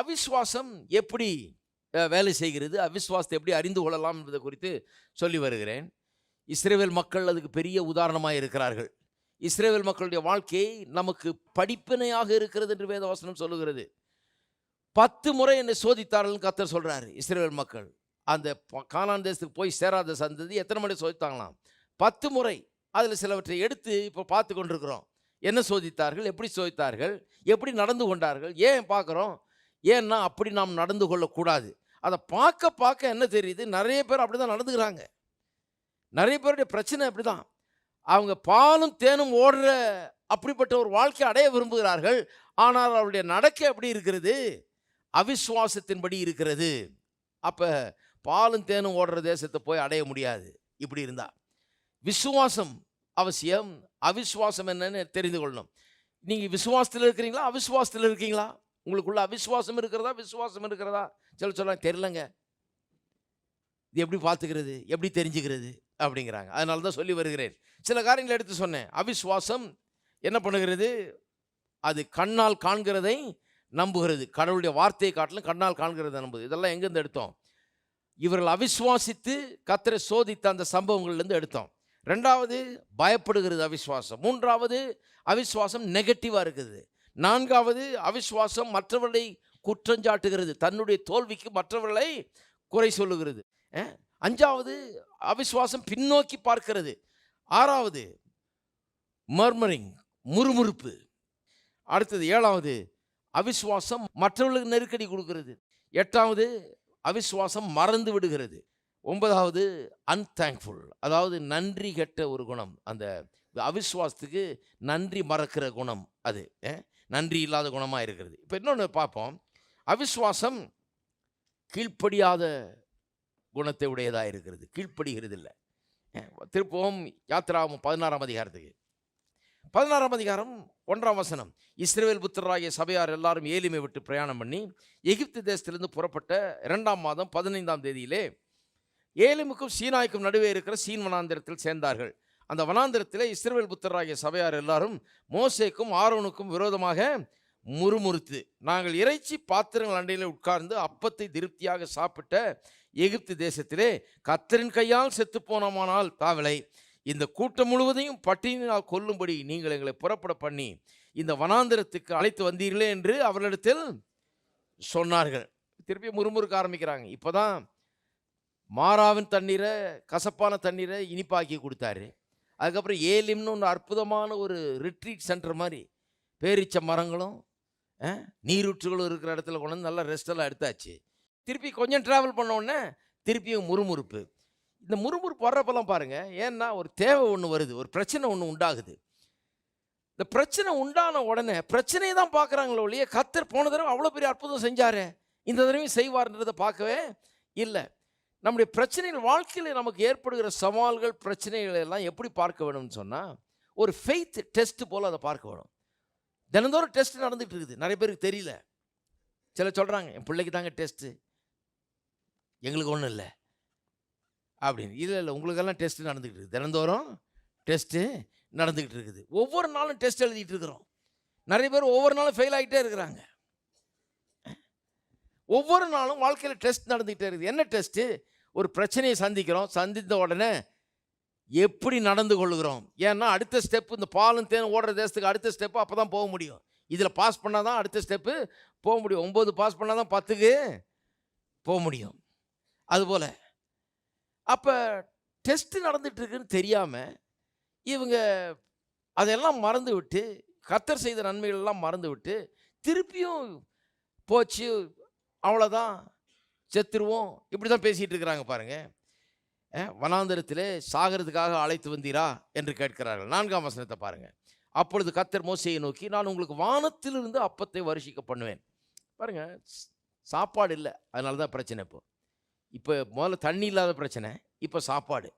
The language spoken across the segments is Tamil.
அவிஸ்வாசம் எப்படி வேலை செய்கிறது அவிஸ்வாசத்தை எப்படி அறிந்து கொள்ளலாம் என்பதை குறித்து சொல்லி வருகிறேன். இஸ்ரேவேல் மக்கள் அதுக்கு பெரிய உதாரணமாக இருக்கிறார்கள். இஸ்ரேவேல் மக்களுடைய வாழ்க்கையை நமக்கு படிப்பினையாக இருக்கிறது என்று வேதவாசனம் சொல்லுகிறது. பத்து முறை என்னை சோதித்தார்கள் கத்தர் சொல்கிறாரு இஸ்ரேல் மக்கள். அந்த காணான் தேசத்துக்கு போய் சேராத சந்ததி எத்தனை முறை சோதித்தாங்களாம்? பத்து முறை. அதில் சிலவற்றை எடுத்து இப்போ பார்த்து கொண்டிருக்கிறோம். என்ன சோதித்தார்கள்? எப்படி சோதித்தார்கள்? எப்படி நடந்து கொண்டார்கள்? ஏன் பார்க்குறோம்? ஏன்னா அப்படி நாம் நடந்து கொள்ளக்கூடாது. அதை பார்க்க பார்க்க என்ன தெரியுது? நிறைய பேர் அப்படி தான் நடந்துக்கிறாங்க. நிறைய பேருடைய பிரச்சனை அப்படி தான் அவங்க பாலும் தேனும் ஓடுற அப்படிப்பட்ட ஒரு வாழ்க்கை அடைய விரும்புகிறார்கள். ஆனால் அவருடைய நடக்கை எப்படி இருக்கிறது? அவிஸ்வாசத்தின்படி இருக்கிறது. அப்போ பாலும் தேனும் ஓடுற தேசத்தை போய் அடைய முடியாது. இப்படி இருந்தால் விசுவாசம் அவசியம். அவிஸ்வாசம் என்னன்னு தெரிந்து கொள்ளணும். நீங்கள் விசுவாசத்தில் இருக்கிறீங்களா? அவிஸ்வாசத்தில் இருக்கீங்களா? உங்களுக்குள்ள அவிசுவாசம் இருக்கிறதா? விசுவாசம் இருக்கிறதா? சொல்ல சொல்ல தெரிலங்க இது எப்படி பார்த்துக்கிறது? எப்படி தெரிஞ்சுக்கிறது? அப்படிங்கிறாங்க. அதனால தான் சொல்லி வருகிறேன். சில காரியங்களை எடுத்து சொன்னேன். அவிஸ்வாசம் என்ன பண்ணுகிறது? அது கண்ணால் காண்கிறதை நம்புகிறது. கடவுளுடைய வார்த்தையை காட்டிலும் கண்ணால் காண்கிறதை நம்புது. இதெல்லாம் எங்கேருந்து எடுத்தோம்? இவர்கள் அவிஸ்வாசித்து கத்தரை சோதித்த அந்த சம்பவங்கள்லேருந்து எடுத்தோம். ரெண்டாவது பயப்படுகிறது அவிஸ்வாசம் மூன்றாவது அவிஸ்வாசம் நெகட்டிவாக இருக்குது. நான்காவது அவிஸ்வாசம் மற்றவர்களை குற்றஞ்சாட்டுகிறது. தன்னுடைய தோல்விக்கு மற்றவர்களை குறை சொல்லுகிறது. அஞ்சாவது அவிஸ்வாசம் பின்னோக்கி பார்க்கிறது. ஆறாவது மர்மரிங் முறுமுறுப்பு. அடுத்தது ஏழாவது அவிஸ்வாசம் மற்றவர்களுக்கு நெருக்கடி கொடுக்கிறது. எட்டாவது அவிஸ்வாசம் மறந்து விடுகிறது. ஒன்பதாவது அன்தேங்க்ஃபுல் அதாவது நன்றி கெட்ட ஒரு குணம். அந்த அவிஸ்வாசத்துக்கு நன்றி மறக்கிற குணம் அது. ஏ நன்றி இல்லாத குணமாக இருக்கிறது. இப்போ இன்னொன்று பார்ப்போம். அவிஸ்வாசம் கீழ்ப்படியாத குணத்தை உடையதாக இருக்கிறது. கீழ்ப்படுகிறது இல்லை திருப்பவும் யாத்திராவும் பதினாறாம் அதிகாரத்துக்கு. பதினாறாம் அதிகாரம் ஒன்றாம் வசனம். இஸ்ரேல் புத்தராகிய சபையார் எல்லாரும் ஏலிமை விட்டு பிரயாணம் பண்ணி எகிப்து தேசத்திலிருந்து புறப்பட்ட இரண்டாம் மாதம் பதினைந்தாம் தேதியிலே ஏலிமுக்கும் சீனாய்க்கும் நடுவே இருக்கிற சீன் வனாந்திரத்தில் சேர்ந்தார்கள். அந்த வனாந்திரத்திலே இஸ்ரேல் புத்தராகிய சபையார் எல்லாரும் மோசேக்கும் ஆரோனுக்கும் விரோதமாக முறுமுறுத்து நாங்கள் இறைச்சி பாத்திரங்கள் அண்டையில் உட்கார்ந்து அப்பத்தை திருப்தியாக சாப்பிட்ட எகிப்து தேசத்திலே கத்தரின் கையால் செத்து போனோமானால் தாவலை இந்த கூட்டம் முழுவதையும் பட்டியலினால் கொல்லும்படி நீங்கள் எங்களை புறப்பட பண்ணி இந்த வனாந்திரத்துக்கு அழைத்து வந்தீர்களே என்று அவர்களிடத்தில் சொன்னார்கள். திருப்பி முறுமுறுக்க ஆரம்பிக்கிறாங்க. இப்போதான் மாறாவின் தண்ணீரை கசப்பான தண்ணீரை இனிப்பாக்கி கொடுத்தாரு. அதுக்கப்புறம் ஏலிம்னு ஒன்று அற்புதமான ஒரு ரிட்ரீட் சென்டர் மாதிரி. பேரிச்ச மரங்களும் நீரூற்றுகளும் இருக்கிற இடத்துல கொண்டு வந்து நல்லா ரெஸ்டெல்லாம் எடுத்தாச்சு. திருப்பி கொஞ்சம் ட்ராவல் பண்ண உடனே திருப்பியும் முறுமுறுப்பு. இந்த முறுமுறுப்பு வர்றப்பெல்லாம் பாருங்கள் ஏன்னா ஒரு தேவை ஒன்று வருது ஒரு பிரச்சனை ஒன்று உண்டாகுது. இந்த பிரச்சனை உண்டான உடனே பிரச்சனையை தான் பார்க்குறாங்களோ ஒழிய கத்தர் போன தடவை அவ்வளோ பெரிய அற்புதம் செஞ்சார் இந்த தடவையும் செய்வார்ன்றதை பார்க்கவே இல்லை. நம்முடைய பிரச்சனைகள் வாழ்க்கையில் நமக்கு ஏற்படுகிற சவால்கள் பிரச்சனைகளை எல்லாம் எப்படி பார்க்க வேணும்னு சொன்னால் ஒரு ஃபெய்த் டெஸ்ட் போல் அதை பார்க்க வேணும். தினந்தோறும் டெஸ்ட் நடந்துகிட்டு இருக்குது. நிறைய பேருக்கு தெரியல. சில சொல்கிறாங்க என் பிள்ளைக்கு தாங்க டெஸ்ட்டு எங்களுக்கு ஒன்றும் இல்லை. அப்படின்னு. இல்லை இல்லை உங்களுக்கெல்லாம் டெஸ்ட் நடந்துக்கிட்டு இருக்குது. தினந்தோறும் டெஸ்ட்டு நடந்துக்கிட்டு இருக்குது. ஒவ்வொரு நாளும் டெஸ்ட் எழுதிட்டு இருக்கிறோம். நிறைய பேர் ஒவ்வொரு நாளும் ஃபெயில் ஆகிட்டே இருக்கிறாங்க. ஒவ்வொரு நாளும் வாழ்க்கையில் டெஸ்ட் நடந்துக்கிட்டே இருக்குது. என்ன டெஸ்ட்டு ஒரு பிரச்சனையை சந்திக்கிறோம். சந்தித்த உடனே எப்படி நடந்து கொள்கிறோம்? ஏன்னா அடுத்த ஸ்டெப்பு இந்த பாலும் தேன் ஓடுற தேசத்துக்கு அடுத்த ஸ்டெப்பு அப்போ தான் போக முடியும். இதில் பாஸ் பண்ணால் தான் அடுத்த ஸ்டெப்பு போக முடியும். ஒம்பது பாஸ் பண்ணால் தான் பத்துக்கு போக முடியும். அதுபோல். அப்போ டெஸ்ட்டு நடந்துட்டு இருக்குன்னு தெரியாமல் இவங்க அதெல்லாம் மறந்து விட்டு கத்தர் செய்த நன்மைகள் எல்லாம் மறந்து விட்டு திருப்பியும் போச்சு. அவ்வளோதான் செத்துருவோம். இப்படி தான் பேசிகிட்டு இருக்கிறாங்க பாருங்கள் வனாந்திரத்தில் சாகிறதுக்காக அழைத்து வந்தீரா என்று கேட்கிறார்கள். நான்காம் வசனத்தை பாருங்கள் அப்பொழுது கத்தர் மோசையை நோக்கி நான் உங்களுக்கு வானத்திலிருந்து அப்பத்தை வருஷிக்க பண்ணுவேன். பாருங்கள் சாப்பாடு இல்லை. அதனால தான் பிரச்சனை இப்போ. இப்போ முதல்ல தண்ணி இல்லாத பிரச்சனை இப்போ சாப்பாடு.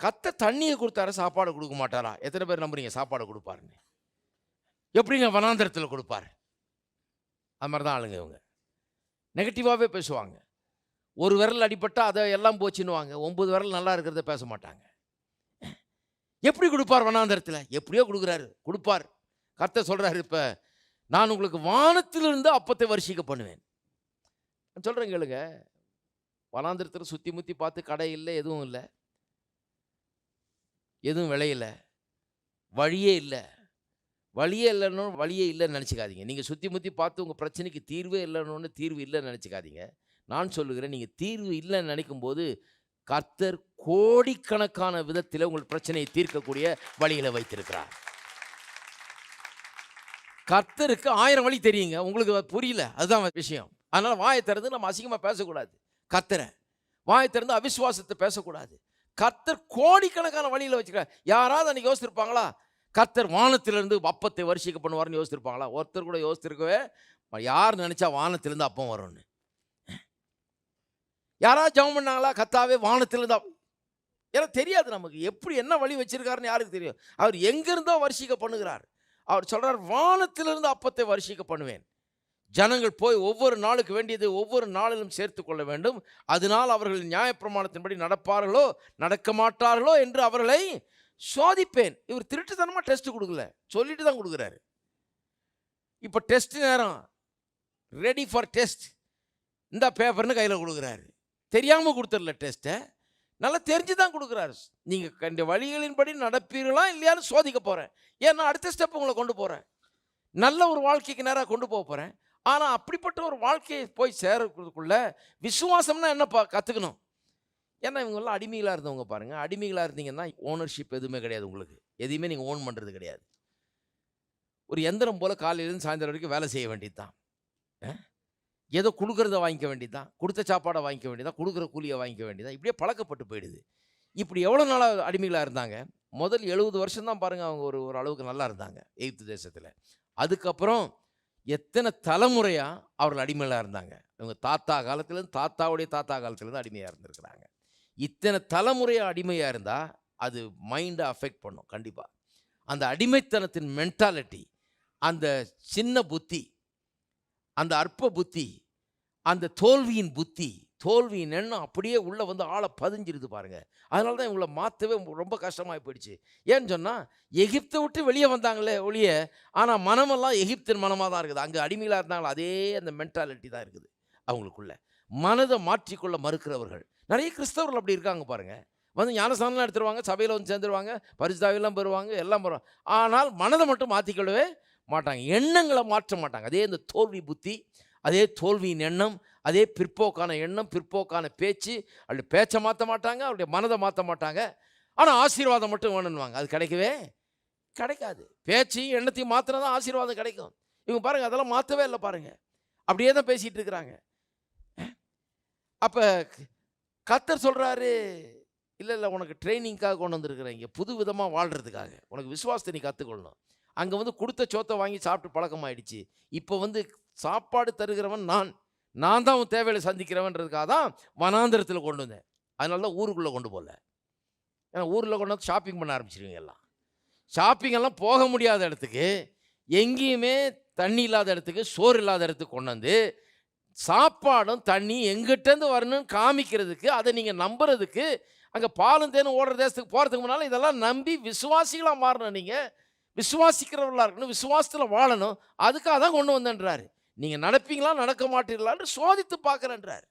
கத்த தண்ணியை கொடுத்தாரு சாப்பாடு கொடுக்க மாட்டாரா? எத்தனை பேர் நம்புறீங்க சாப்பாடு கொடுப்பாருன்னு? எப்படிங்க வனாந்திரத்தில் கொடுப்பார்? அது மாதிரி தான் ஆளுங்க இவங்க. நெகட்டிவாகவே பேசுவாங்க. ஒரு விரல் அடிப்பட்டால் அதை எல்லாம் போச்சுன்னுவாங்க. ஒம்பது விரல் நல்லா இருக்கிறத பேச மாட்டாங்க. எப்படி கொடுப்பார் வனாந்தரத்தில்? எப்படியோ கொடுக்குறாரு. கொடுப்பார். கர்த்த சொல்கிறாரு இப்போ நான் உங்களுக்கு வானத்திலிருந்து அப்பத்தை வருஷிக்க பண்ணுவேன். நான் சொல்கிறேன் கேளுங்க. வனாந்திரத்தில் சுற்றி முற்றி பார்த்து கடை இல்லை எதுவும் இல்லை. எதுவும் விளையல வழியே இல்லை. வழியே இல்லைன்னு வழியே இல்லைன்னு நினச்சிக்காதீங்க. நீங்கள் சுற்றி முற்றி பார்த்து உங்கள் பிரச்சனைக்கு தீர்வே இல்லைன்னு தீர்வு இல்லைன்னு நினச்சிக்காதீங்க. நான் சொல்லுகிறேன் நீங்கள் தீர்வு இல்லைன்னு நினைக்கும் போது கர்த்தர் கோடிக்கணக்கான விதத்தில் உங்கள் பிரச்சனையை தீர்க்கக்கூடிய வழியில் வைத்திருக்கிறார். கர்த்தருக்கு ஆயிரம் வழி தெரியுங்க. உங்களுக்கு புரியல. அதுதான் விஷயம். அதனால் வாயை திறந்து நம்ம அசிங்கமாக பேசக்கூடாது. கர்த்தரை வாயை திறந்து அவிஸ்வாசத்தை பேசக்கூடாது. கர்த்தர் கோடிக்கணக்கான வழியில் வச்சுக்கிறார். யாராவது அன்றைக்கி யோசிச்சிருப்பாங்களா? கர்த்தர் வானத்திலிருந்து அப்பத்தை வருஷிக்க பண்ணுவார்னு யோசிச்சிருப்பாங்களா? ஒருத்தர் கூட யோசிச்சிருக்கவே யார் நினச்சா வானத்திலிருந்து அப்பம் வரும்னு. யாராவது ஜெபம் பண்ணாங்களா? கத்தாவே வானத்திலிருந்து ஏன்னா தெரியாது நமக்கு. எப்படி என்ன வழி வச்சிருக்காருன்னு யாருக்கு தெரியும்? அவர் எங்கேருந்தோ வருஷிக்க பண்ணுகிறார். அவர் சொல்கிறார் வானத்திலிருந்து அப்பத்தை வருஷிக்க பண்ணுவேன். ஜனங்கள் போய் ஒவ்வொரு நாளுக்கு வேண்டியது ஒவ்வொரு நாளிலும் சேர்த்து கொள்ள வேண்டும். அதனால் அவர்கள் நியாயப்பிரமாணத்தின்படி நடப்பார்களோ நடக்க மாட்டார்களோ என்று அவர்களை சோதிப்பேன். இவர் திருட்டுத்தனமாக டெஸ்ட் கொடுக்கல. சொல்லிட்டு தான் கொடுக்குறாரு. இப்போ டெஸ்ட் நேரம். ரெடி ஃபார் டெஸ்ட் இந்த பேப்பர்னு கையில் கொடுக்குறாரு. தெரியாமல் கொடுத்துடல டெஸ்ட்டை நல்லா தெரிஞ்சு தான் கொடுக்குறாரு. நீங்கள் கண்ட வழிகளின்படி நடப்பீர்களா இல்லையான்னு சோதிக்க போகிறேன் ஏன்னா அடுத்த ஸ்டெப் உங்களை கொண்டு போகிறேன் நல்ல ஒரு வாழ்க்கைக்கு நேராக கொண்டு போக போகிறேன் ஆனால் அப்படிப்பட்ட ஒரு வாழ்க்கையை போய் சேரக்குள்ள விசுவாசம்னா என்னப்பா கற்றுக்கணும் ஏன்னா இவங்கெல்லாம் அடிமைகளாக இருந்தவங்க பாருங்கள் அடிமைகளாக இருந்தீங்கன்னா ஓனர்ஷிப் எதுவுமே கிடையாது உங்களுக்கு. எதையுமே நீங்கள் ஓன் பண்ணுறது கிடையாது. ஒரு எந்திரம் போல் காலையிலேருந்து சாயந்தரம் வரைக்கும் வேலை செய்ய வேண்டியது தான் ஏதோ கொடுக்குறத வாங்கிக்க வேண்டியதுதான். கொடுத்த சாப்பாடை வாங்கிக்க வேண்டியதான் கொடுக்குற கூலியை வாங்கிக்க வேண்டியதான் இப்படியே பழக்கப்பட்டு போயிடுது. இப்படி எவ்வளோ நாளாக அடிமைகளாக இருந்தாங்க? முதல் எழுபது வருஷம் தான் பாருங்கள் அவங்க ஒரு ஒரு அளவுக்கு நல்லா இருந்தாங்க எய்த்து தேசத்தில். அதுக்கப்புறம் எத்தனை தலைமுறையாக அவர்கள் அடிமைகளாக இருந்தாங்க? இவங்க தாத்தா காலத்துலேருந்து தாத்தாவுடைய தாத்தா காலத்துலேருந்து அடிமையாக இருந்திருக்கிறாங்க. இத்தனை தலைமுறையாக அடிமையாக இருந்தால் அது மைண்டை அஃபெக்ட் பண்ணும் கண்டிப்பாக அந்த அடிமைத்தனத்தின் மென்டாலிட்டி அந்த சின்ன புத்தி அந்த அற்ப புத்தி அந்த தோல்வியின் புத்தி தோல்வியின் எண்ணம் அப்படியே உள்ளே வந்து ஆளை பதிஞ்சிருது பாருங்கள் அதனால தான் இவங்களை மாற்றவே ரொம்ப கஷ்டமாகி போயிடுச்சு. ஏன்னு சொன்னால் எகிப்தை விட்டு வெளியே வந்தாங்களே ஒழிய ஆனால் மனமெல்லாம் எகிப்தின் மனமாக தான் இருக்குது. அங்கே அடிமைகளாக இருந்தாங்களோ அதே அந்த மென்டாலிட்டி தான் இருக்குது அவங்களுக்குள்ள. மனதை மாற்றிக்கொள்ள மறுக்கிறவர்கள். நிறைய கிறிஸ்தவர்கள் அப்படி இருக்காங்க பாருங்கள் வந்து ஞானஸ்தானம்லாம் எடுத்துருவாங்க சபையில் வந்து சேர்ந்துருவாங்க பரிசுதாவெல்லாம் பெறுவாங்க எல்லாம் பெறுவாங்க. ஆனால் மனதை மட்டும் மாற்றிக்கொள்ளவே மாட்டாங்க. எண்ணங்களை மாற்ற மாட்டாங்க. அதே இந்த தோல்வி புத்தி அதே தோல்வியின் எண்ணம் அதே பிற்போக்கான எண்ணம் பிற்போக்கான பேச்சு அப்படி பேச்சை மாற்ற மாட்டாங்க அவருடைய மனதை மாற்ற மாட்டாங்க. ஆனால் ஆசீர்வாதம் மட்டும் வேணும்வாங்க அது கிடைக்கவே கிடைக்காது. பேச்சையும் எண்ணத்தையும் மாற்றினா தான் ஆசீர்வாதம் கிடைக்கும். இவங்க பாருங்கள் அதெல்லாம் மாற்றவே இல்லை பாருங்கள் அப்படியே தான் பேசிகிட்டு இருக்கிறாங்க. அப்போ கத்தர் சொல்கிறாரு இல்லை இல்லை உனக்கு ட்ரைனிங்க்காக கொண்டு வந்திருக்கிறேன். இங்கே புது விதமாக வாழ்கிறதுக்காக உனக்கு விசுவாசத்தை நீ கற்றுக்கொள்ளணும் அங்கே வந்து கொடுத்த சோத்தை வாங்கி சாப்பிட்டு பழக்கமாயிடுச்சு. இப்போ வந்து சாப்பாடு தருகிறவன் நான். நான் தான் உன் தேவையை சந்திக்கிறவன்றதுக்காக தான் வனாந்திரத்தில் கொண்டு வந்தேன். அதனால தான் ஊருக்குள்ளே கொண்டு போகல ஏன்னா ஊரில் கொண்டு வந்து ஷாப்பிங் பண்ண ஆரம்பிச்சிருவீங்க எல்லாம். ஷாப்பிங் எல்லாம் போக முடியாத இடத்துக்கு எங்கேயுமே தண்ணி இல்லாத இடத்துக்கு சோறு இல்லாத இடத்துக்கு கொண்டு வந்து சாப்பாடும் தண்ணி எங்கிட்டேருந்து வரணும்னு காமிக்கிறதுக்கு அதை நீங்கள் நம்புறதுக்கு அங்கே பாலும் தேனும் ஓடுற தேசத்துக்கு போகிறதுக்கு முன்னால் இதெல்லாம் நம்பி விசுவாசிகளாக மாறணும் நீங்கள் விசுவாசிக்கிறவர்களாக இருக்கணும் விசுவாசத்தில் வாழணும். அதுக்காக தான் கொண்டு வந்தேன்றாரு. நீங்கள் நடப்பீங்களா நடக்க மாட்டீங்களான்னு சோதித்து பார்க்குறேன்றார்.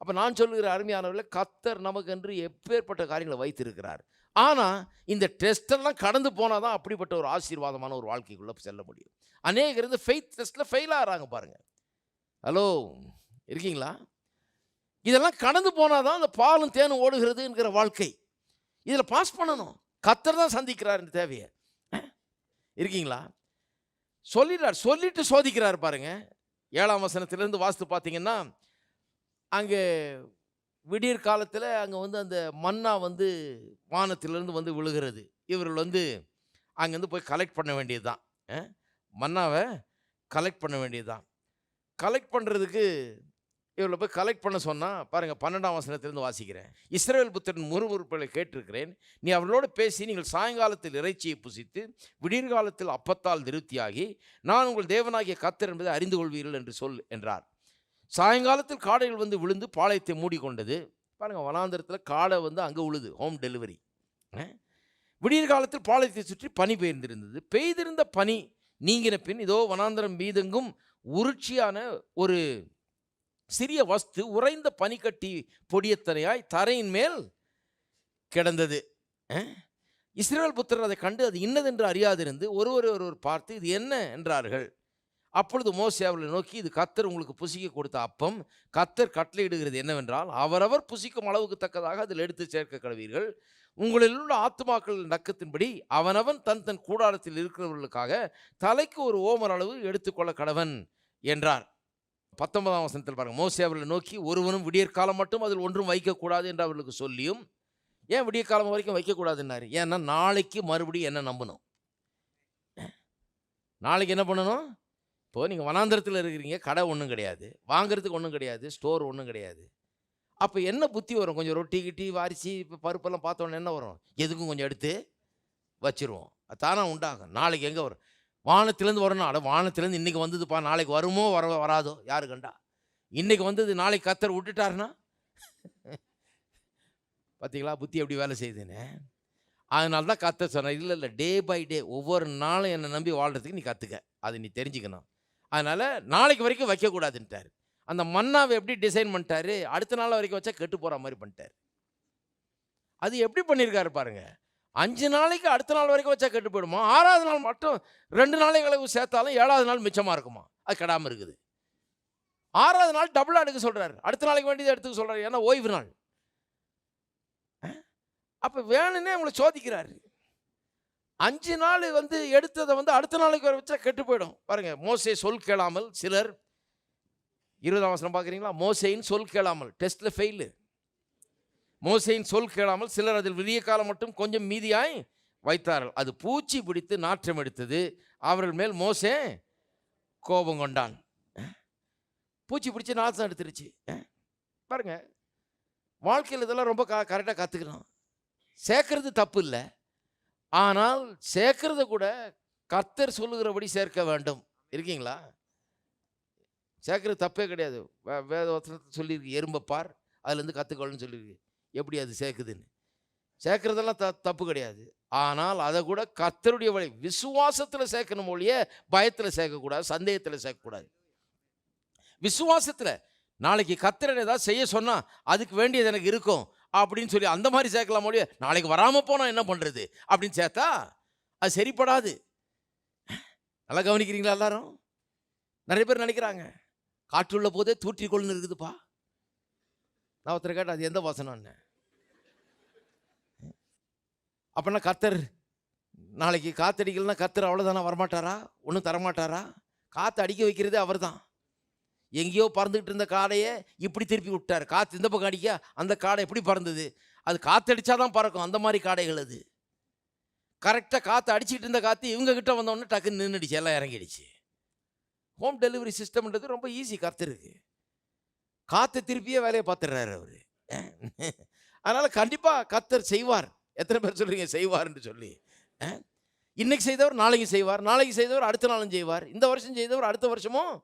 அப்போ நான் சொல்லுகிற அருமையானவர்கள் கத்தர் நமக்கென்று எப்பேற்பட்ட காரியங்களை வைத்திருக்கிறார். ஆனால் இந்த டெஸ்டெல்லாம் கடந்து போனால் தான் அப்படிப்பட்ட ஒரு ஆசீர்வாதமான ஒரு வாழ்க்கைக்குள்ளே செல்ல முடியும். அநேகர் இந்த ஃபெய்த் டெஸ்ட்டில் ஃபெயில் ஆகிறாங்க பாருங்கள் ஹலோ இருக்கீங்களா? இதெல்லாம் கடந்து போனால் தான் அந்த பாலும் தேனும் ஓடுகிறதுங்கிற வாழ்க்கை. இதில் பாஸ் பண்ணணும். கத்தர் தான் சந்திக்கிறார் இந்த தேவையை. இருக்கீங்களா? சொல்லிடுறார். சொல்லிட்டு சோதிக்கிறார் பாருங்க. ஏழாம் வசனத்திலேருந்து வாஸ்து பார்த்தீங்கன்னா அங்கே விடியற் காலத்தில் அங்கே வந்து அந்த மண்ணா வந்து வானத்திலேருந்து வந்து விழுகிறது. இவர்கள் வந்து அங்கேருந்து போய் கலெக்ட் பண்ண வேண்டியது தான் மன்னாவை கலெக்ட் பண்ண வேண்டியது தான் கலெக்ட் பண்ணுறதுக்கு இவளை போய் கலெக்ட் பண்ண சொன்னால் பாருங்கள் பன்னெண்டாம் வசனத்திலிருந்து வாசிக்கிறேன். இஸ்ரேல் புத்திரன் முறுமுறுப்புகளை கேட்டிருக்கிறேன். நீ அவர்களோடு பேசி நீங்கள் சாயங்காலத்தில் இறைச்சியை புசித்து விடியற்காலத்தில் அப்பத்தால் திருப்தியாகி நான் உங்கள் தேவனாகிய கத்தர் என்பதை அறிந்து கொள்வீர்கள் என்று சொல் என்றார். சாயங்காலத்தில் காடைகள் வந்து விழுந்து பாளையத்தை மூடிக்கொண்டது. பாருங்கள் வனாந்திரத்தில் காடை வந்து அங்கே உழுது ஹோம் டெலிவரி விடியற் காலத்தில் பாளையத்தை சுற்றி பனி பெய்திருந்தது பெய்திருந்த பனி நீங்கின பின் இதோ வனாந்தரம் மீதெங்கும் உருட்சியான ஒரு சிறிய வஸ்து உறைந்த பனிக்கட்டி பொடியத்தனையாய் தரையின் மேல் கிடந்தது. இஸ்ரேல் புத்திரர் அதை கண்டு அது இன்னதென்று அறியாதிருந்து ஒருவர் ஒருவர் பார்த்து இது என்ன? என்றார்கள். அப்பொழுது மோசே அவர்களை நோக்கி இது கத்தர் உங்களுக்கு புசிக்க கொடுத்த அப்பம். கத்தர் கட்டளையிடுகிறது என்னவென்றால் அவரவர் புசிக்கும் அளவுக்கு தக்கதாக அதில் எடுத்து சேர்க்க கடவீர்கள் உங்களில் உள்ள ஆத்துமாக்கள் நக்கத்தின்படி அவனவன் தன் தன் கூடாரத்தில் இருக்கிறவர்களுக்காக தலைக்கு ஒரு ஓமர் அளவு எடுத்துக்கொள்ள கடவன். என்றார். பத்தொன்பதாம் வசனத்தில் பாருங்கள் மோசே அவர்களை நோக்கி ஒருவனும் விடியற்காலம் மட்டும் அதில் ஒன்றும் வைக்கக்கூடாது என்று அவர்களுக்கு சொல்லியும் ஏன் விடியற்காலம் வரைக்கும் வைக்கக்கூடாதுன்னாரு ஏன்னா நாளைக்கு மறுபடியும் என்ன நம்பணும்? நாளைக்கு என்ன பண்ணணும்? இப்போ நீங்கள் வனாந்திரத்தில் இருக்கிறீங்க கடை ஒன்றும் கிடையாது வாங்குறதுக்கு ஒன்றும் கிடையாது ஸ்டோர் ஒன்றும் கிடையாது. அப்போ என்ன புத்தி வரும்? கொஞ்சம் ரொட்டி கிட்டி வாரிசி இப்போ பருப்பெல்லாம் பார்த்தோன்னே என்ன வரும்? எதுக்கும் கொஞ்சம் எடுத்து வச்சிருவோம். அது தானாக உண்டாகும். நாளைக்கு எங்கே வரும்? வானத்திலேருந்து வரணும் அட வானத்திலேருந்து இன்றைக்கி வந்ததுப்பா. நாளைக்கு வருமோ வர வராதோ? யாரு கண்டா? இன்றைக்கி வந்தது நாளைக்கு கத்தர் விட்டுட்டாருன்னா? பார்த்தீங்களா புத்தி எப்படி வேலை செய்யுதுன்னு? அதனால தான் கத்த சொன்னேன் இல்லை இல்லை டே பை டே ஒவ்வொரு நாளும் என்னை நம்பி வாழ்கிறதுக்கு நீ கற்றுக்க அதை நீ தெரிஞ்சுக்கணும். அதனால் நாளைக்கு வரைக்கும் வைக்கக்கூடாதுன்ட்டார். அந்த மண்ணாவை எப்படி டிசைன் பண்ணிட்டாரு? அடுத்த நாள் வரைக்கும் வச்சா கெட்டு போகிற மாதிரி பண்ணிட்டார். அது எப்படி பண்ணியிருக்காரு பாருங்கள் அஞ்சு நாளைக்கு அடுத்த நாள் வரைக்கும் வச்சா கெட்டு போயிடுமா? ஆறாவது நாள் மட்டும் ரெண்டு நாளைக்கு அளவு சேர்த்தாலும் ஏழாவது நாள் மிச்சமாக இருக்குமா? அது கெடாமல் இருக்குது. ஆறாவது நாள் டபுளாக எடுக்க சொல்கிறாரு அடுத்த நாளைக்கு வேண்டியதை எடுத்துக்க சொல்கிறாரு ஏன்னா ஓய்வு நாள். அப்போ வேணும்னே உங்களை சோதிக்கிறாரு. அஞ்சு நாள் வந்து எடுத்ததை வந்து அடுத்த நாளைக்கு வர வச்சா கெட்டு போயிடும். பாருங்க மோசை சொல் கேளாமல் சிலர் இருபதாம் வசனம் பார்க்குறீங்களா? மோசைன்னு சொல் கேளாமல். டெஸ்ட்டில் ஃபெயிலு மோசையின் சொல் கேளாமல் சிலர் அதில் விடிய காலம் மட்டும் கொஞ்சம் மீதியாய் வைத்தார்கள். அது பூச்சி பிடித்து நாற்றம் எடுத்தது. அவர்கள் மேல் மோசே கோபம் கொண்டான். பூச்சி பிடிச்சி நாற்றம் எடுத்துருச்சு. பாருங்க வாழ்க்கையில் இதெல்லாம் ரொம்ப க கரெக்டாக கற்றுக்கணும் சேர்க்கறது தப்பு இல்லை. ஆனால் சேர்க்கறத கூட கர்த்தர் சொல்லுகிறபடி சேர்க்க வேண்டும். இருக்கீங்களா? சேர்க்கறது தப்பே கிடையாது. வே- வேத ஒருத்தர் சொல்லியிருக்கு எறும்பை பார் அதுலேருந்து கற்றுக்கொள்ளணும்னு சொல்லியிருக்கு. எப்படி அது சேர்க்குதுன்னு? சேர்க்குறதெல்லாம் த தப்பு கிடையாது. ஆனால் அதை கூட கத்தருடைய வழி விசுவாசத்தில் சேர்க்கணும் ஒழிய பயத்தில் சேர்க்கக்கூடாது சந்தேகத்தில் சேர்க்கக்கூடாது. விசுவாசத்தில் நாளைக்கு கர்த்தர் ஏதாவது செய்ய சொன்னால் அதுக்கு வேண்டியது எனக்கு இருக்கும் அப்படின்னு சொல்லி அந்த மாதிரி சேர்க்கலாம் ஒழிய நாளைக்கு வராமல் போனால் என்ன பண்ணுறது அப்படின்னு சேர்த்தா அது சரிப்படாது. நல்லா கவனிக்கிறீங்களா எல்லாரும்? நிறைய பேர் நினைக்கிறாங்க காற்றுள்ள போதே தூற்றிக்கொள்ளுன்னு இருக்குதுப்பா. நான் ஒருத்தர் கேட்டேன் அது எந்த வசனம்னு அப்படின்னா கத்தர் நாளைக்கு காத்தடிக்கலன்னா கத்தர் அவ்வளோதானா வரமாட்டாரா? ஒன்றும் தரமாட்டாரா? காற்று அடிக்க வைக்கிறதே அவர் தான் எங்கேயோ பறந்துக்கிட்டு இருந்த காடையை இப்படி திருப்பி விட்டார். காற்று இந்த பக்கம் அடிக்க அந்த காடை எப்படி பறந்தது? அது காற்றடிச்சா தான் பறக்கும். அந்த மாதிரி காடைகள் அது. கரெக்டாக காற்று அடிச்சிட்டு இருந்த காற்று இவங்க கிட்ட வந்தோடனே டக்குன்னு நின்றுடுச்சு எல்லாம் இறங்கிடுச்சு. ஹோம் டெலிவரி சிஸ்டம்ன்றது ரொம்ப ஈஸி கர்த்தருக்கு. காற்று திருப்பியே வேலையை பார்த்துடுறாரு அவர். அதனால் கண்டிப்பாக கத்தர் செய்வார். எத்தனை பேர் சொல்கிறீங்க செய்வார்னு சொல்லி. இன்னைக்கு செய்தவர் நாளைக்கு செய்வார் நாளைக்கு செய்தவர் அடுத்த நாளும் செய்வார் இந்த வருஷம் செய்தவர் அடுத்த வருஷமும்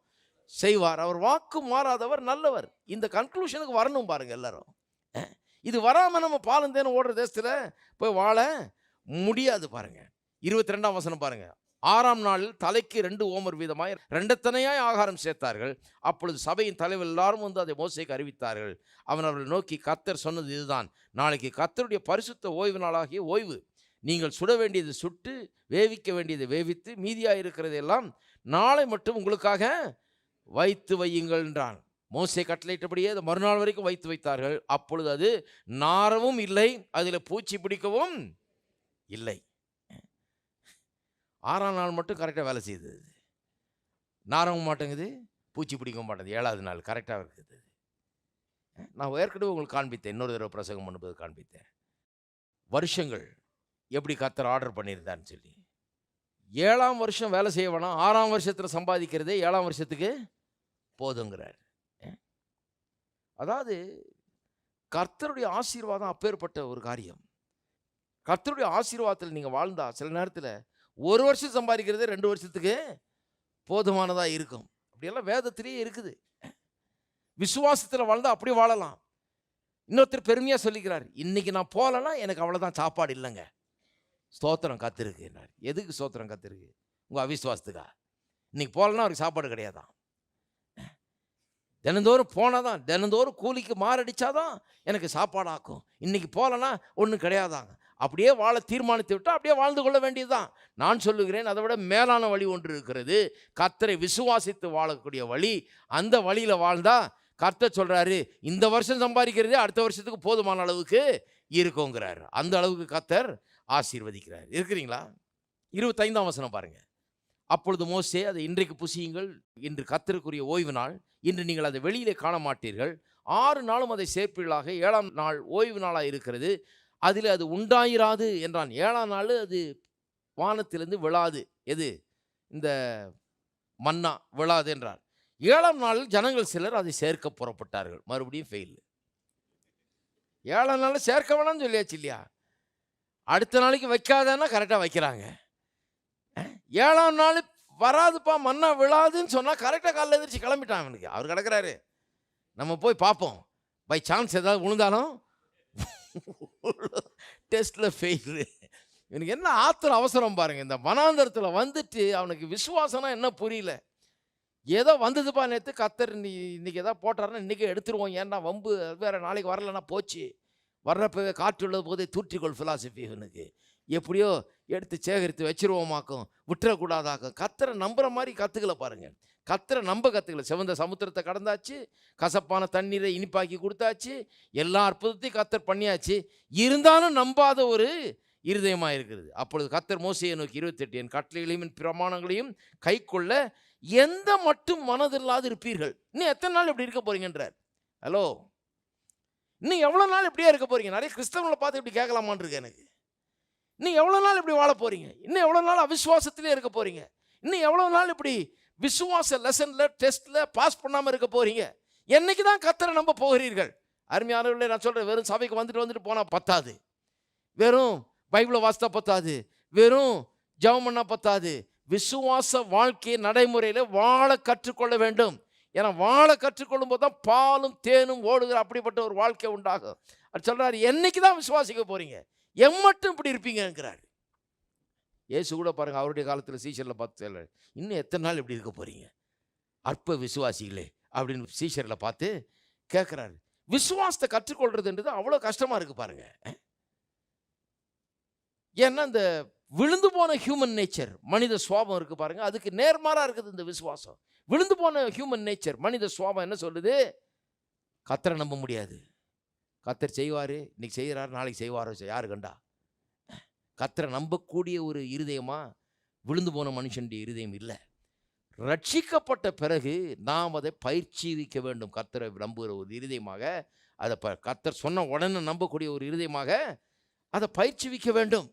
செய்வார். அவர் வாக்கு மாறாதவர் நல்லவர். இந்த கன்க்ளூஷனுக்கு வரணும் பாருங்கள் எல்லாரும். இது வராமல் நம்ம பாலந்தேன்னு ஓடுற தேசத்தில் போய் வாழ முடியாது பாருங்கள் இருபத்தி ரெண்டாம் வசனம் பாருங்கள் ஆறாம் நாளில் தலைக்கு ரெண்டு ஓமர் வீதமாய் ரெண்டத்தனையாய் ஆகாரம் சேர்த்தார்கள். அப்பொழுது சபையின் தலைவர் எல்லாரும் வந்து அதை மோசைக்கு அறிவித்தார்கள். அவன் அவர்களை நோக்கி கத்தர் சொன்னது இதுதான். நாளைக்கு கத்தருடைய பரிசுத்த ஓய்வு நாளாகிய ஓய்வு. நீங்கள் சுட வேண்டியது சுட்டு வேவிக்க வேண்டியதை வேவித்து மீதியாக இருக்கிறதெல்லாம் நாளை மட்டும் உங்களுக்காக வைத்து வையுங்கள் என்றான். மோசை கட்டளையிட்டபடியே அதை மறுநாள் வரைக்கும் வைத்து வைத்தார்கள். அப்பொழுது அது நாரவும் இல்லை அதில் பூச்சி பிடிக்கவும் இல்லை. ஆறாம் நாள் மட்டும் கரெக்டாக வேலை செய்யுது நாரவும் மாட்டேங்குது பூச்சி பிடிக்க மாட்டேங்குது. ஏழாவது நாள் கரெக்டாக இருக்குது. நான் ஏற்கனவே உங்களுக்கு காண்பித்தேன். இன்னொரு தடவை பிரசங்கம் பண்ணும்போது காண்பித்தேன். வருஷங்கள் எப்படி கத்தர் ஆர்டர் பண்ணியிருந்தான்னு சொல்லி. ஏழாம் வருஷம் வேலை செய்ய வேணாம். ஆறாம் வருஷத்தில் சம்பாதிக்கிறதே ஏழாம் வருஷத்துக்கு போதுங்கிறார். அதாவது கர்த்தருடைய ஆசீர்வாதம் அப்பேற்பட்ட ஒரு காரியம். கர்த்தருடைய ஆசீர்வாதத்தில் நீங்கள் வாழ்ந்தால் சில நேரத்தில் ஒரு வருஷம் சம்பாதிக்கிறதே ரெண்டு வருஷத்துக்கு போதுமானதாக இருக்கும். அப்படியெல்லாம் வேதத்திலேயே இருக்குது. விசுவாசத்தில் வாழ்ந்தால் அப்படி வாழலாம். இன்னொருத்தர் பெருமையாக சொல்லிக்கிறார் இன்றைக்கி நான் போகலன்னா எனக்கு அவ்வளோதான் சாப்பாடு இல்லைங்க. ஸ்தோத்திரம் கத்திருக்கு எதுக்கு ஸ்தோத்திரம் கத்துருக்கு? உங்கள் அவிஸ்வாசத்துக்கா இன்றைக்கி போகலன்னா அவருக்கு சாப்பாடு கிடையாதான் தினந்தோறும் போனால் தான் தினந்தோறும் கூலிக்கு மாரடித்தாதான் எனக்கு சாப்பாடு ஆக்கும் போகலன்னா ஒன்றும் கிடையாதாங்க. அப்படியே வாழ தீர்மானித்து விட்டால் அப்படியே வாழ்ந்து கொள்ள வேண்டியதுதான். நான் சொல்லுகிறேன் அதை விட மேலான வழி ஒன்று இருக்கிறது. கர்த்தரை விசுவாசித்து வாழக்கூடிய வழி. அந்த வழியில் வாழ்ந்தால் கர்த்தர் சொல்கிறாரு இந்த வருஷம் சம்பாதிக்கிறதே அடுத்த வருஷத்துக்கு போதுமான அளவுக்கு இருக்குங்கிறார். அந்த அளவுக்கு கர்த்தர் ஆசீர்வதிக்கிறார். இருக்கிறீங்களா? இருபத்தைந்தாம் வசனம் பாருங்க. அப்பொழுது மோசே அதை இன்றைக்கு புசியுங்கள். இன்று கத்தருக்குரிய ஓய்வு நாள். இன்று நீங்கள் அதை வெளியிலே காண மாட்டீர்கள் ஆறு நாளும் அதை சேர்ப்பீர்களாக. ஏழாம் நாள் ஓய்வு நாளாக இருக்கிறது. அதில் அது உண்டாயிராது என்றான். ஏழாம் நாள் அது வானத்திலிருந்து விழாது. எது? இந்த மன்னா விழாது என்றார். ஏழாம் நாளில் ஜனங்கள் சிலர் அதை சேர்க்க புறப்பட்டார்கள். மறுபடியும் ஃபெயில் ஏழாம் நாள் சேர்க்க வேணாம்னு சொல்லியாச்சு இல்லையா? அடுத்த நாளைக்கு வைக்காதன்னா கரெக்டாக வைக்கிறாங்க. ஏழாம் நாள் வராதுப்பா மண்ணா விழாதுன்னு சொன்னால் கரெக்டாக காலைல எந்திரிச்சு கிளம்பிட்டான் அவனுக்கு. அவர் கிடக்குறாரு. நம்ம போய் பார்ப்போம். பை சான்ஸ் ஏதாவது விழுந்தாலும் டெஸ்ட்டில் ஃபெயிலு இவனுக்கு என்ன ஆத்திரம் அவசரம் பாருங்கள் இந்த வனாந்தரத்தில் வந்துட்டு அவனுக்கு விசுவாசம்னா என்ன புரியல. ஏதோ வந்ததுப்பா நேற்று கத்தர் நீ இன்றைக்கி ஏதோ போட்டாருன்னா இன்றைக்கி எடுத்துருவோம். ஏன்னா வம்பு அது நாளைக்கு வரலன்னா போச்சு. வர்றப்பவே காற்று உள்ளது போதே தூற்றிக்கொள் ஃபிலாசபி இவனுக்கு. எப்படியோ எடுத்து சேகரித்து வச்சிருவோமாக்கும் விட்டுறக்கூடாதாக்கும். கத்தரை நம்புகிற மாதிரி கற்றுக்கல பாருங்கள் கத்தரை நம்ப கற்றுக்கல சிவந்த சமுத்திரத்தை கடந்தாச்சு கசப்பான தண்ணீரை இனிப்பாக்கி கொடுத்தாச்சு எல்லா அற்புதத்தையும் கத்தர் பண்ணியாச்சு. இருந்தாலும் நம்பாத ஒரு இருதயமாக இருக்கிறது அப்பொழுது கத்தர் மோசையை நோக்கி இருபத்தெட்டு என் கட்டளைகளையும் என் பிரமாணங்களையும் கை கொள்ள எந்த மட்டும் மனதில்லாது இருப்பீர்கள். இன்னும் எத்தனை நாள் இப்படி இருக்க போறீங்கன்றார். ஹலோ இன்னும் எவ்வளோ நாள் இப்படியே இருக்க போறீங்க? நிறைய கிறிஸ்தவங்களை பார்த்து இப்படி கேட்கலாமான் இருக்கு எனக்கு. இன்னும் எவ்வளோ நாள் இப்படி வாழ போறீங்க? இன்னும் எவ்வளோ நாள் அவிசுவாசத்திலே இருக்க போறீங்க? இன்னும் எவ்வளோ நாள் இப்படி விசுவாச லெசனில் டெஸ்ட்டில் பாஸ் பண்ணாமல் இருக்க போறீங்க? என்னைக்கு தான் கத்தரை நம்ப போகிறீர்கள்? அருமையானவர்களே நான் சொல்கிறேன் வெறும் சபைக்கு வந்துட்டு வந்துட்டு போனால் பத்தாது. வெறும் பைபிளை வாசித்தா பத்தாது. வெறும் ஜெபம் பண்ணால் பத்தாது. விசுவாச வாழ்க்கை நடைமுறையில் வாழ கற்றுக்கொள்ள வேண்டும். ஏன்னா வாழ கற்றுக்கொள்ளும் போது தான் பாலும் தேனும் ஓடுகிற அப்படிப்பட்ட ஒரு வாழ்க்கை உண்டாகும். அது சொல்கிறார் என்னைக்கு தான் விசுவாசிக்க போகிறீங்க எம்மட்டும் இப்படி இருப்பீங்கிறார் இயேசு கூட பாருங்க அவருடைய காலத்தில் சீசரில் பார்த்து சொல்றாரு, இன்னும் எத்தனை நாள் இப்படி இருக்க போகிறீங்க அற்ப விசுவாசிகளே அப்படின்னு சீசரில் பார்த்து கேட்குறாரு விசுவாசத்தை கற்றுக்கொள்றதுன்றது அவ்வளோ கஷ்டமாக இருக்குது பாருங்க. ஏன்னா இந்த விழுந்து போன ஹியூமன் நேச்சர் மனித சுவாபம் இருக்குது பாருங்கள் அதுக்கு நேர்மாறாக இருக்குது இந்த விசுவாசம். விழுந்து போன ஹியூமன் நேச்சர் மனித சுவாபம் என்ன சொல்லுது? கத்தரை நம்ப முடியாது. கத்தர் செய்வார் இன்னைக்கு செய்கிறாரு நாளைக்கு செய்வாரோ யாரு கண்டா? கத்தரை நம்பக்கூடிய ஒரு இருதயமாக விழுந்து போன மனுஷனுடைய இருதயம் இல்லை. ரட்சிக்கப்பட்ட பிறகு நாம் அதை பயிற்சிவிக்க வேண்டும். கத்தரை நம்புகிற ஒரு இருதயமாக அதை ப கத்தர் சொன்ன உடனே நம்பக்கூடிய ஒரு இருதயமாக அதை பயிற்சிவிக்க வேண்டும்.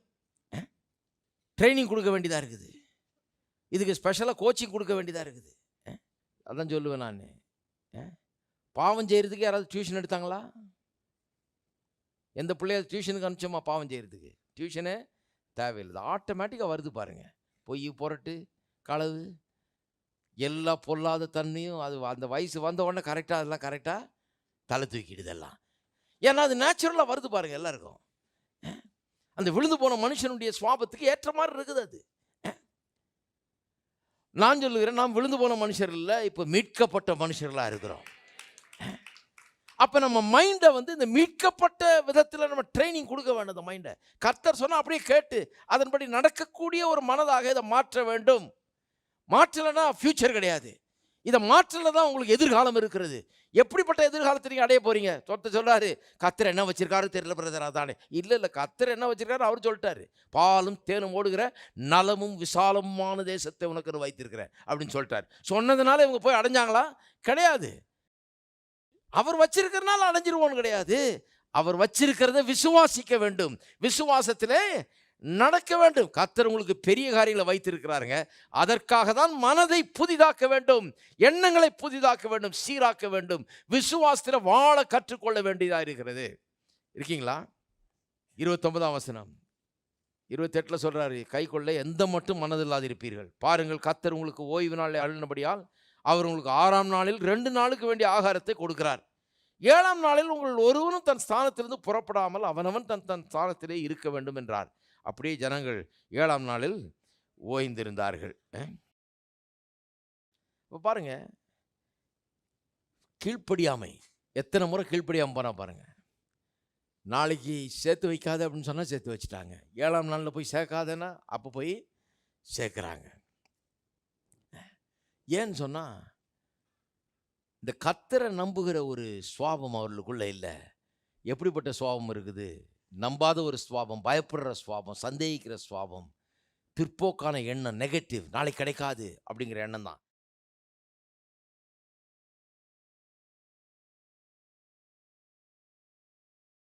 ட்ரைனிங் கொடுக்க வேண்டியதாக இருக்குது. இதுக்கு ஸ்பெஷலாக கோச்சிங் கொடுக்க வேண்டியதாக இருக்குது. அதான் சொல்லுவேன் நான். பாவம் செய்கிறதுக்கு யாராவது டியூஷன் எடுத்தாங்களா? எந்த பிள்ளைய டியூஷனுக்கு அனுப்பிச்சோமா பாவம் செய்கிறதுக்கு டியூஷனே தேவையில்லை ஆட்டோமேட்டிக்காக வருது பாருங்கள் பொய் புரட்டு களவு எல்லா பொல்லாத தன்மையும் அது அந்த வயசு வந்த உடனே கரெக்டாக அதெல்லாம் கரெக்டாக தலை தூக்கிடுது எல்லாம். ஏன்னா அது நேச்சுரலாக வருது பாருங்கள் எல்லாருக்கும். அந்த விழுந்து போன மனுஷனுடைய சுவாபத்துக்கு ஏற்ற மாதிரி இருக்குது அது. நான் சொல்லுகிறேன் நாம் விழுந்து போன மனுஷர் இல்லை இப்போ மீட்கப்பட்ட மனுஷர்களாக இருக்கிறோம். அப்போ நம்ம மைண்டை வந்து இந்த மீட்கப்பட்ட விதத்தில் நம்ம ட்ரைனிங் கொடுக்க வேண்டும் அந்த மைண்டை கர்த்தர் சொன்னால் அப்படியே கேட்டு அதன்படி நடக்கக்கூடிய ஒரு மனதாக இதை மாற்ற வேண்டும். மாற்றலைன்னா ஃப்யூச்சர் கிடையாது. இதை மாற்றல தான் உங்களுக்கு எதிர்காலம் இருக்கிறது. எப்படிப்பட்ட எதிர்காலத்தை நீங்கள் அடைய போகிறீங்க சொத்த சொல்கிறாரு கத்தர் என்ன வச்சிருக்காரு? தெரியல பிரதர் அதானே. இல்லை இல்லை கத்தர் என்ன வச்சிருக்காரு? அவர் சொல்லிட்டாரு பாலும் தேனும் ஓடுகிற நலமும் விசாலமான தேசத்தை உனக்கு வைத்திருக்கிறேன் அப்படின்னு சொல்லிட்டாரு. சொன்னதுனால இவங்க போய் அடைஞ்சாங்களா? கிடையாது. அவர் வச்சிருக்கிறனால அடைஞ்சிருவோன்னு கிடையாது. அவர் வச்சிருக்கிறத விசுவாசிக்க வேண்டும். விசுவாசத்திலே நடக்க வேண்டும். கத்தர் உங்களுக்கு பெரிய காரியங்களை வைத்திருக்கிறாருங்க. அதற்காக தான் மனதை புதிதாக்க வேண்டும். எண்ணங்களை புதிதாக்க வேண்டும். சீராக்க வேண்டும். விசுவாசத்தில் வாழ கற்றுக்கொள்ள வேண்டியதாக இருக்கிறது. இருக்கீங்களா? இருபத்தொன்பதாம் வசனம். இருபத்தெட்டில் சொல்கிறாரு கை கொள்ள எந்த மட்டும் மனதில்லாதிருப்பீர்கள். பாருங்கள் கத்தர் உங்களுக்கு ஓய்வு நாளில் அழுனபடியால் அவர் உங்களுக்கு ஆறாம் நாளில் ரெண்டு நாளுக்கு வேண்டிய ஆகாரத்தை கொடுக்கிறார். ஏழாம் நாளில் உங்கள் ஒருவனும் தன் ஸ்தானத்திலிருந்து புறப்படாமல் அவனவன் தன் தன் ஸ்தானத்திலே இருக்க வேண்டும் என்றார். அப்படியே ஜனங்கள் ஏழாம் நாளில் ஓய்ந்திருந்தார்கள் இப்போ பாருங்க கீழ்ப்படியாமை. எத்தனை முறை கீழ்ப்படியாமல் போனால் பாருங்க. நாளைக்கு சேர்த்து வைக்காத அப்படின்னு சொன்னால் சேர்த்து வச்சுட்டாங்க. ஏழாம் நாளில் போய் சேர்க்காதன்னா அப்போ போய் சேர்க்குறாங்க. ஏன்னு சொன்னால் இந்த கத்தரை நம்புகிற ஒரு சுவாபம் அவர்களுக்குள்ளே இல்லை. எப்படிப்பட்ட சுவாபம் இருக்குது? நம்பாத ஒரு சுவாபம் பயப்படுற சுவாபம் சந்தேகிக்கிற சுவாபம் பிற்போக்கான எண்ணம் நெகட்டிவ் நாளைக்கு கிடைக்காது அப்படிங்கிற எண்ணம் தான்